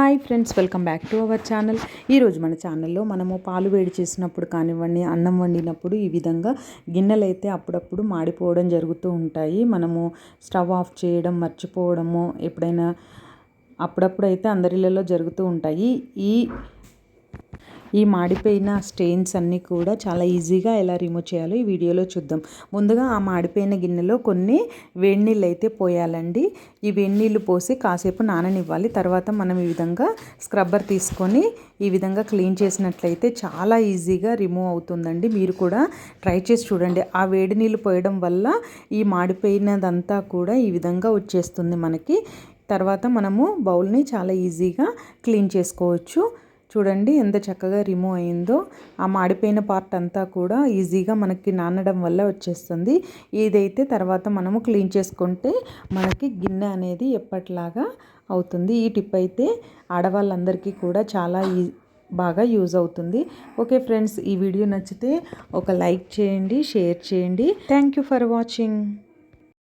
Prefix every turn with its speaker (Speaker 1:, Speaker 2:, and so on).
Speaker 1: Hi friends welcome back to our channel. ఈరోజు మన ఛానల్లో మనము పాలు వేడి చేసినప్పుడు కానివ్వండి అన్నం వండినప్పుడు ఈ విధంగా గిన్నెలు అయితే అప్పుడప్పుడు మాడిపోవడం జరుగుతూ ఉంటాయి. మనము స్టవ్ ఆఫ్ చేయడం మర్చిపోవడము ఎప్పుడైనా అప్పుడప్పుడు అయితే అందరిలలో జరుగుతూ ఉంటాయి. ఈ ఈ మాడిపోయిన స్టెయిన్స్ అన్నీ కూడా చాలా ఈజీగా ఎలా రిమూవ్ చేయాలో ఈ వీడియోలో చూద్దాం. ముందుగా ఆ మాడిపోయిన గిన్నెలో కొన్ని వేడి నీళ్ళు అయితే పోయాలండి. ఈ వేడి నీళ్ళు పోసి కాసేపు నాననివ్వాలి. తర్వాత మనం ఈ విధంగా స్క్రబ్బర్ తీసుకొని ఈ విధంగా క్లీన్ చేసినట్లయితే చాలా ఈజీగా రిమూవ్ అవుతుందండి. మీరు కూడా ట్రై చేసి చూడండి. ఆ వేడి నీళ్ళు పోయడం వల్ల ఈ మాడిపోయినదంతా కూడా ఈ విధంగా వచ్చేస్తుంది మనకి. తర్వాత మనము బౌల్ని చాలా ఈజీగా క్లీన్ చేసుకోవచ్చు. చూడండి ఎంత చక్కగా రిమూవ్ అయిందో. ఆ మాడిపోయిన పార్ట్ అంతా కూడా ఈజీగా మనకి నానడం వల్ల వచ్చేస్తుంది. ఇదైతే తర్వాత మనము క్లీన్ చేసుకుంటే మనకి గిన్నె అనేది ఎప్పటిలాగా అవుతుంది. ఈ టిప్ అయితే ఆడవాళ్ళందరికీ కూడా చాలా ఈ బాగా యూజ్ అవుతుంది. ఓకే ఫ్రెండ్స్ ఈ వీడియో నచ్చితే ఒక లైక్ చేయండి షేర్ చేయండి. Thank you for watching